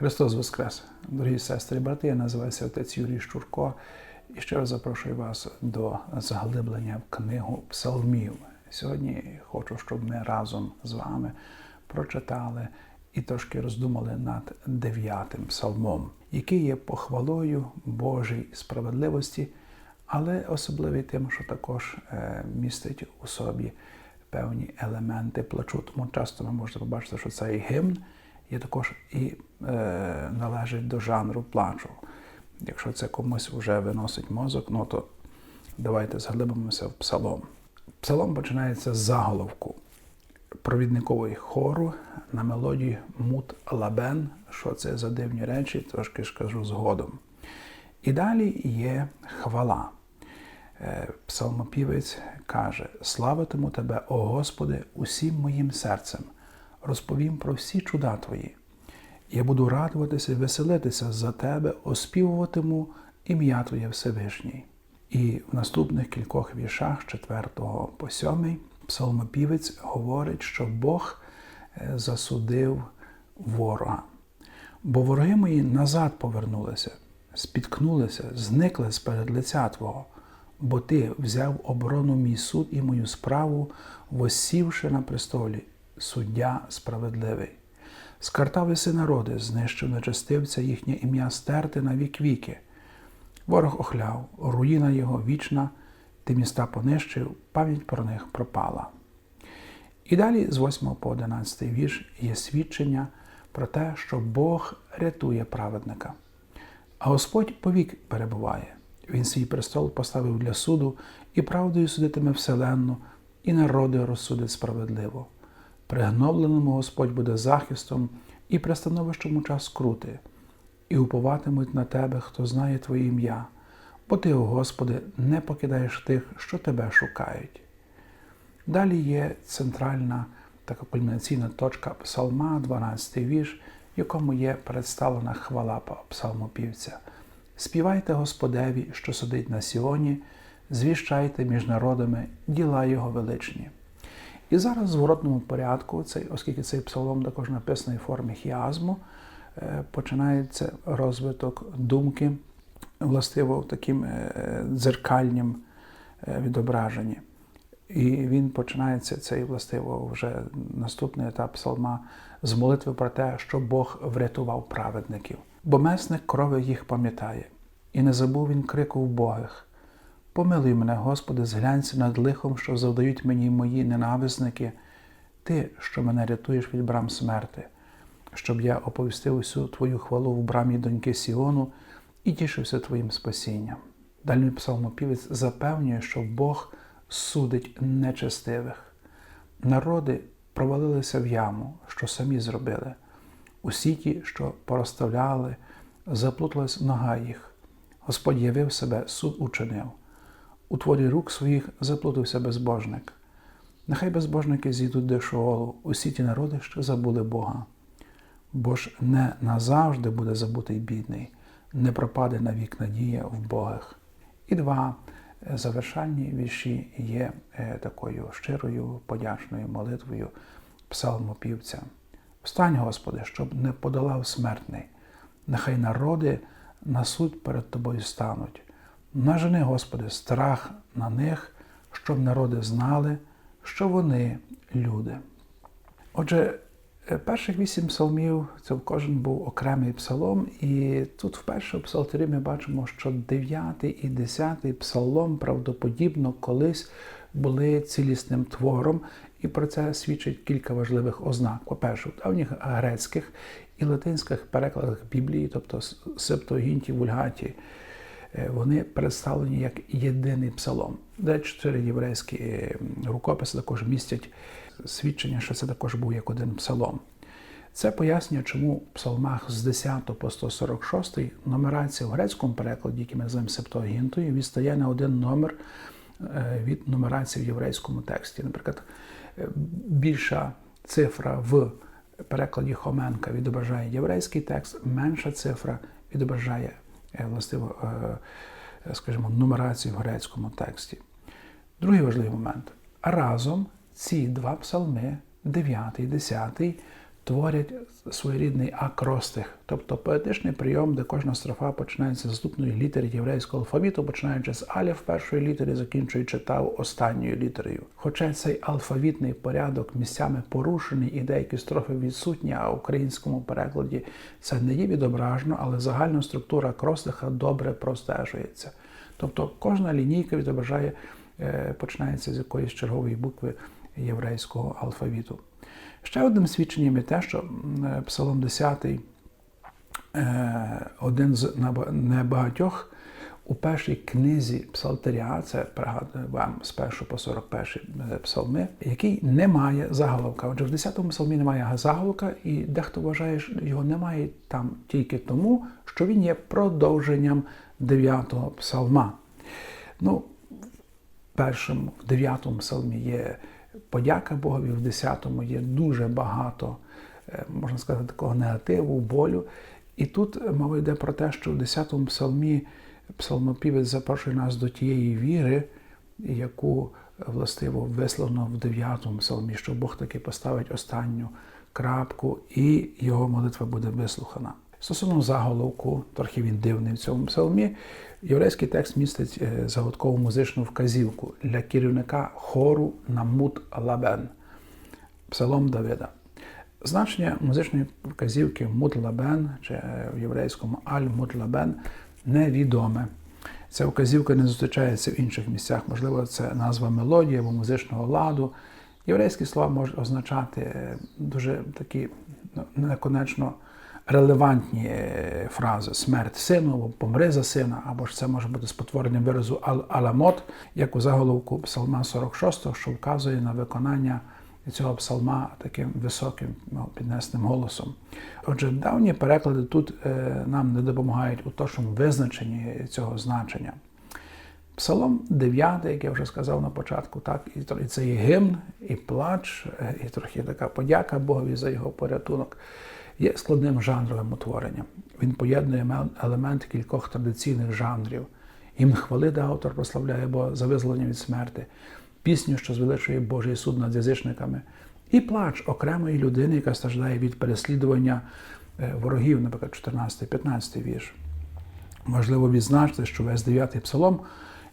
Христос Воскрес! Дорогі сестри і брати, я називаюся отець Юрій Щурко і ще раз запрошую вас до заглиблення в книгу Псалмів. Сьогодні хочу, щоб ми разом з вами прочитали і трошки роздумали над дев'ятим псалмом, який є похвалою Божій справедливості, але особливий тим, що також е, містить у собі певні елементи плачу. Тому часто ви можете побачити, що цей гімн є також і е, належить до жанру плачу. Якщо це комусь вже виносить мозок, ну то давайте заглибимося в псалом. Псалом починається з заголовку провідникової хору на мелодії Мут Лабен. Що це за дивні речі, трошки скажу згодом. І далі є хвала. Е, Псалмопівець каже: Славитиму тебе, о Господи, усім моїм серцем, розповім про всі чуда Твої. Я буду радуватися веселитися за тебе, оспівуватиму ім'я Твоє Всевишній. І в наступних кількох віршах, 4 по 7, псалмопівець говорить, що Бог е, засудив ворога. Бо вороги мої назад повернулися, спіткнулися, зникли з перед лиця Твого, бо Ти взяв оборону мій суд і мою справу, восівши на престолі, суддя справедливий. Скартав народи, знищив нечестивця їхнє ім'я стерти на вік віки. Ворог охляв, руїна його вічна, ти міста понищив, пам'ять про них пропала. І далі з 8 по 11 вірш є свідчення про те, що Бог рятує праведника. А Господь повік перебуває. Він свій престол поставив для суду і правдою судитиме вселенну, і народи розсудить справедливо. Пригнобленому Господь буде захистом і пристановищем у час крути, і уповатимуть на тебе, хто знає Твоє ім'я, бо Ти, о Господи, не покидаєш тих, що тебе шукають. Далі є центральна така кульмінаційна точка Псалма, 12 вірш, в якому є представлена хвала псалмопівця. Співайте Господеві, що сидить на Сіоні, звіщайте між народами діла Його величні. І зараз в зворотному порядку, цей, оскільки цей псалом також написаний в формі хіазму, е, починається розвиток думки, властиво в таким е, дзеркальнім е, відображенні. І він починається цей властиво вже наступний етап псалма з молитви про те, що Бог врятував праведників. Бо месник крови їх пам'ятає, і не забув він крику вбогих. Помилуй мене, Господи, зглянься над лихом, що завдають мені мої ненависники, Ти, що мене рятуєш від брам смерти, щоб я оповістив усю Твою хвалу в брамі доньки Сіону і тішився Твоїм спасінням. Далі псалмопівець запевнює, що Бог судить нечестивих. Народи провалилися в яму, що самі зробили. Усі ті, що порозставляли, заплуталась нога їх. Господь явив себе, суд учинив. У творі рук своїх заплутався безбожник. Нехай безбожники зійдуть до Шоолу, усі ті народи, що забули Бога. Бо ж не назавжди буде забутий бідний, не пропаде навік надія в Богах. І два завершальні вірші є такою щирою, подячною молитвою псалмопівця. Встань, Господи, щоб не подолав смертний, нехай народи на суд перед Тобою стануть. Нажени, Господи, страх на них, щоб народи знали, що вони люди. Отже, перших вісім псалмів це кожен був окремий псалом, і тут вперше в псалтирі ми бачимо, що дев'ятий і десятий псалом правдоподібно колись були цілісним твором, і про це свідчить кілька важливих ознак. По-перше, в давніх грецьких і латинських перекладах Біблії, тобто Септогінті, Вульгаті, вони представлені як єдиний псалом. Де чотири єврейські рукописи також містять свідчення, що це також був як один псалом. Це пояснює, чому в псалмах з 10 по 146 нумерація в грецькому перекладі, який ми називаємо Септогінтою, відстає на один номер від нумерації в єврейському тексті. Наприклад, більша цифра в перекладі Хоменка відображає єврейський текст, менша цифра відображає властиво, скажімо, нумерацію в грецькому тексті. Другий важливий момент. Разом ці два псалми, 9 і 10, творять своєрідний акростих, тобто поетичний прийом, де кожна строфа починається з наступної літери єврейського алфавіту, починаючи з алів першої літери, закінчуючи тав останньою літерою. Хоча цей алфавітний порядок місцями порушений і деякі строфи відсутні, а в українському перекладі це не є відображено, але загальна структура акростиха добре простежується. Тобто кожна лінійка відображає, е, починається з якоїсь чергової букви єврейського алфавіту. Ще одним свідченням є те, що Псалом 10 е, один з небагатьох у першій книзі Псалтиря, це пригадую вам з 1 по 41 е, псалми, який не має заголовка. Отже, в 10 псалмі немає заголовка, і дехто вважає, що його немає там тільки тому, що він є продовженням 9 псалма. Ну, першому, в 9 псалмі є подяка Богові, в 10-му є дуже багато, е, можна сказати, такого негативу, болю. І тут мова йде про те, що в 10 псалмі псалмопівець запрошує нас до тієї віри, яку властиво висловлено в 9 псалмі, що Бог таки поставить останню крапку, і його молитва буде вислухана. Стосовно заголовку, трохи він дивний в цьому псалмі, єврейський текст містить е, загадкову музичну вказівку для керівника хору Намут Лабен, псалом Давида. Значення музичної вказівки мут-лабен, чи е, в єврейському аль-мут-лабен невідоме. Ця вказівка не зустрічається в інших місцях. Можливо, це назва мелодії або музичного ладу. Єврейські слова можуть означати е, дуже такі ну, неконечно релевантні е, фрази смерть сину, або помри за сина, або ж це може бути спотворенням виразу ал-аламот, як у заголовку Псалма 46, що вказує на виконання цього псалма таким високим ну, піднесним голосом. Отже, давні переклади тут е, нам не допомагають у точному визначенні цього значення. Псалом 9, як я вже сказав на початку, так, і це і гімн, і плач, е, і трохи така подяка Богові за його порятунок, є складним жанровим утворенням. Він поєднує елементи кількох традиційних жанрів. Гімн хвали, автор прославляє Бога за визволення від смерти, пісню, що звеличує Божий суд над язичниками, і плач окремої людини, яка страждає від переслідування е, ворогів, наприклад, 14-15 вірш. Важливо відзначити, що весь дев'ятий псалом,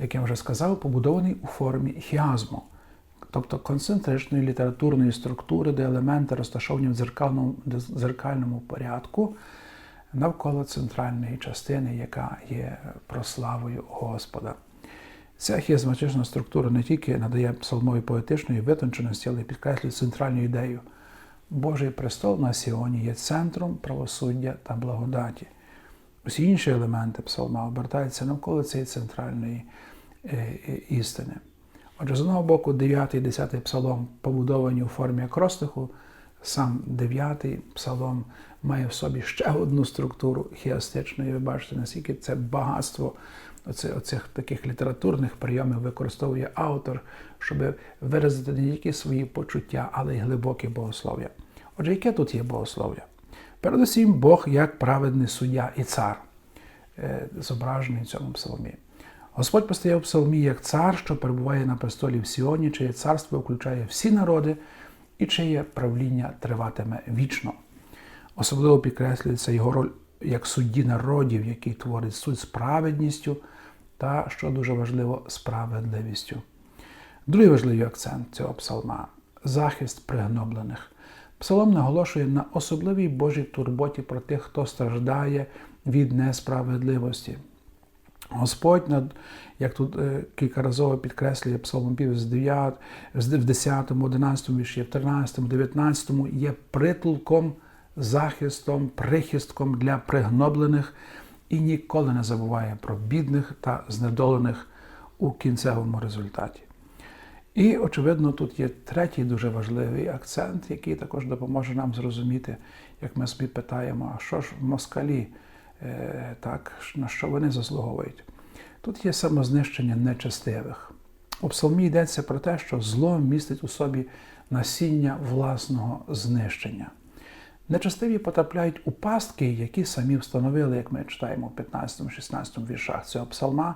як я вже сказав, побудований у формі хіазму, тобто концентричної літературної структури, де елементи розташовані в дзеркальному, дзеркальному порядку навколо центральної частини, яка є прославою Господа. Ця хізматична структура не тільки надає псалмові поетичної витонченості, але й підкреслює центральну ідею. Божий престол на Сіоні є центром правосуддя та благодаті. Усі інші елементи псалма обертаються навколо цієї центральної е, е, істини. Отже, з одного боку, 9 і 10 псалом побудовані у формі акростиху, сам 9 псалом має в собі ще одну структуру хіастичну, і ви бачите, наскільки це багатство оці- оцих таких літературних прийомів використовує автор, щоб виразити не тільки свої почуття, але й глибоке богослов'я. Отже, яке тут є богослов'я? Передусім, Бог як праведний суддя і цар, е, зображений в цьому псалмі. Господь постає в псалмі як цар, що перебуває на престолі в Сіоні, чиє царство включає всі народи і чиє правління триватиме вічно. Особливо підкреслюється його роль як судді народів, який творить суд з праведністю та, що дуже важливо, справедливістю. Другий важливий акцент цього псалма захист пригноблених. Псалом наголошує на особливій Божій турботі про тих, хто страждає від несправедливості. Господь, над- як тут е, кількаразово підкреслює псалмопів з 9, з- в 10, 11 вірші, в 13, 19, є притулком, захистом, прихистком для пригноблених і ніколи не забуває про бідних та знедолених у кінцевому результаті. І, очевидно, тут є третій дуже важливий акцент, який також допоможе нам зрозуміти, як ми собі питаємо, а що ж в москалі, так, на що вони заслуговують. Тут є самознищення нечестивих. У псалмі йдеться про те, що зло містить у собі насіння власного знищення. Нечестиві потрапляють у пастки, які самі встановили, як ми читаємо в 15-16 віршах цього псалма,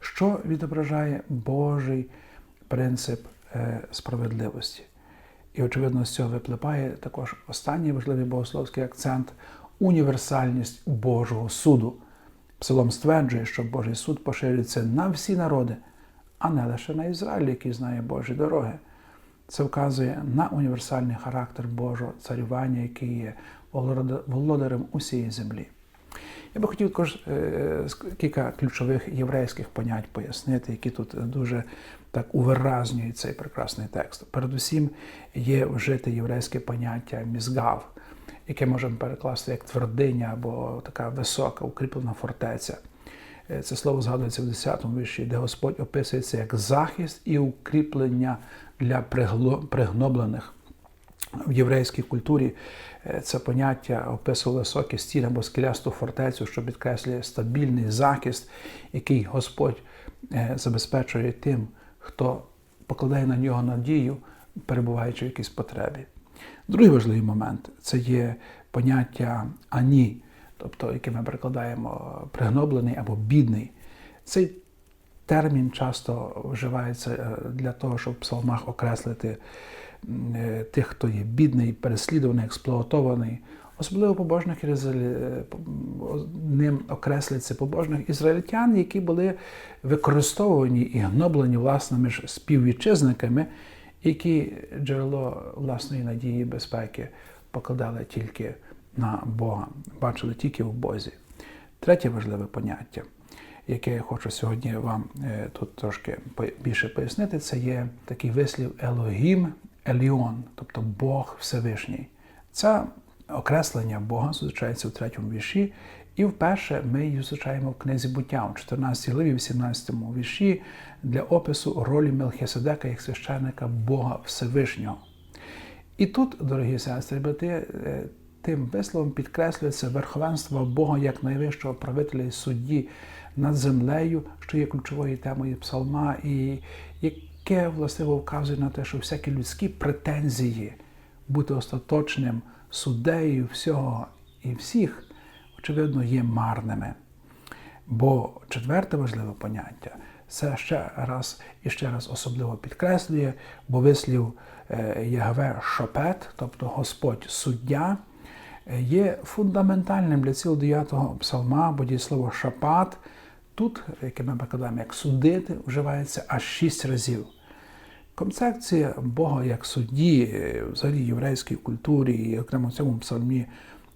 що відображає Божий принцип е, справедливості. І, очевидно, з цього випливає також останній важливий богословський акцент універсальність Божого суду. Псалом стверджує, що Божий суд поширюється на всі народи, а не лише на Ізраїль, який знає Божі дороги. Це вказує на універсальний характер Божого царювання, який є володарем усієї землі. Я би хотів також е, кілька ключових єврейських понять пояснити, які тут дуже так увиразнюють цей прекрасний текст. Передусім є вжите єврейське поняття мізгав, яке можемо перекласти як твердиня або така висока, укріплена фортеця. Е, це слово згадується в 10-му вірші, де Господь описується як захист і укріплення для пригноблених. В єврейській культурі е, це поняття описувало високі стіни або скелясту фортецю, що підкреслює стабільний захист, який Господь е, забезпечує тим, хто покладає на нього надію, перебуваючи в якійсь потребі. Другий важливий момент це є поняття ані, тобто, яке ми перекладаємо пригноблений або бідний. Цей термін часто вживається е, для того, щоб в псалмах окреслити е, тих, хто є бідний, переслідуваний, експлуатований. Особливо побожних е, ним окреслюється побожних ізраїльтян, які були використовувані і гноблені власними співвітчизниками, які джерело власної надії і безпеки покладали тільки на Бога, бачили тільки в Бозі. Третє важливе поняття яке я хочу сьогодні вам е, тут трошки більше пояснити, це є такий вислів Елогім Еліон, тобто Бог Всевишній. Це окреслення Бога зустрічається в третьому вірші, і вперше ми її зустрічаємо в книзі буття у 14 главі, 18 вірші для опису ролі Мелхиседека як священника Бога Всевишнього. І тут, дорогі сестри, брати, е, тим висловом підкреслюється верховенство Бога як найвищого правителя і судді над землею, що є ключовою темою псалма, і яке властиво вказує на те, що всякі людські претензії бути остаточним суддею всього і всіх, очевидно, є марними. Бо четверте важливе поняття це ще раз і ще раз особливо підкреслює, бо вислів е, Ягве Шопет, тобто Господь суддя, е, є фундаментальним для цілого 9-го псалма, бо дієслово шапат Тут, яке ми перекладаємо як судити, вживається аж шість разів. Концепція Бога як судді, е, взагалі єврейській культурі, і окремо в цьому псалмі,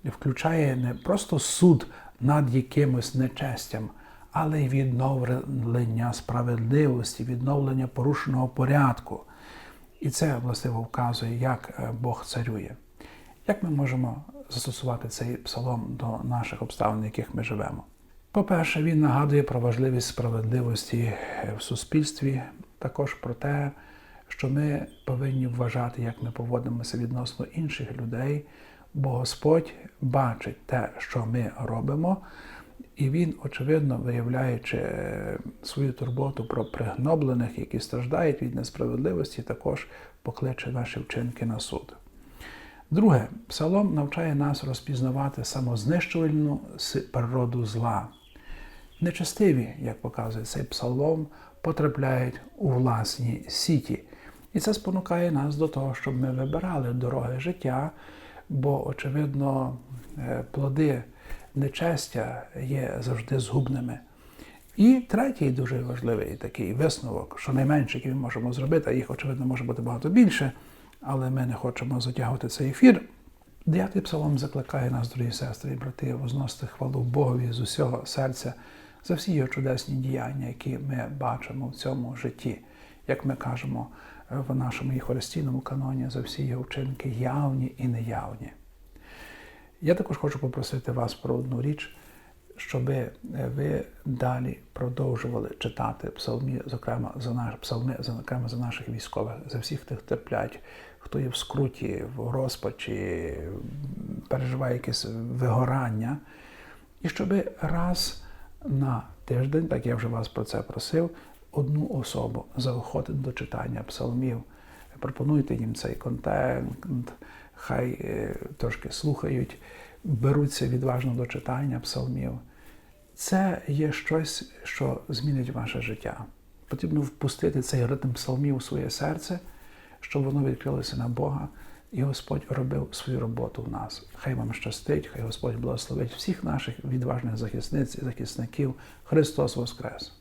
включає не просто суд над якимось нечестям, але й відновлення справедливості, відновлення порушеного порядку. І це властиво вказує, як е, Бог царює. Як ми можемо застосувати цей псалом до наших обставин, в яких ми живемо? По-перше, він нагадує про важливість справедливості в суспільстві, також про те, що ми повинні вважати, як ми поводимося відносно інших людей, бо Господь бачить те, що ми робимо, і Він, очевидно, виявляючи свою турботу про пригноблених, які страждають від несправедливості, також покличе наші вчинки на суд. Друге, псалом навчає нас розпізнавати самознищувальну природу зла нечестиві, як показує цей псалом, потрапляють у власні сіті. І це спонукає нас до того, щоб ми вибирали дороги життя, бо, очевидно, е, плоди нечестя є завжди згубними. І третій дуже важливий такий висновок, що найменше, який ми можемо зробити, а їх, очевидно, може бути багато більше, але ми не хочемо затягувати цей ефір. Дев'ятий псалом закликає нас, дорогі сестри і брати, возносити хвалу Богові з усього серця за всі його чудесні діяння, які ми бачимо в цьому житті, як ми кажемо в нашому єхористійному каноні, за всі його вчинки явні і неявні. Я також хочу попросити вас про одну річ, щоб ви далі продовжували читати псалмі, зокрема за наш псалми, зокрема за наших військових, за всіх тих терплять, хто є в скруті, в розпачі, переживає якесь вигорання, і щоб раз на тиждень, так я вже вас про це просив, одну особу заохотити до читання псалмів. Пропонуйте їм цей контент, хай е, трошки слухають, беруться відважно до читання псалмів. Це є щось, що змінить ваше життя. Потрібно впустити цей ритм псалмів у своє серце, щоб воно відкрилося на Бога, і Господь робив свою роботу в нас. Хай вам щастить, хай Господь благословить всіх наших відважних захисниць і захисників. Христос Воскрес!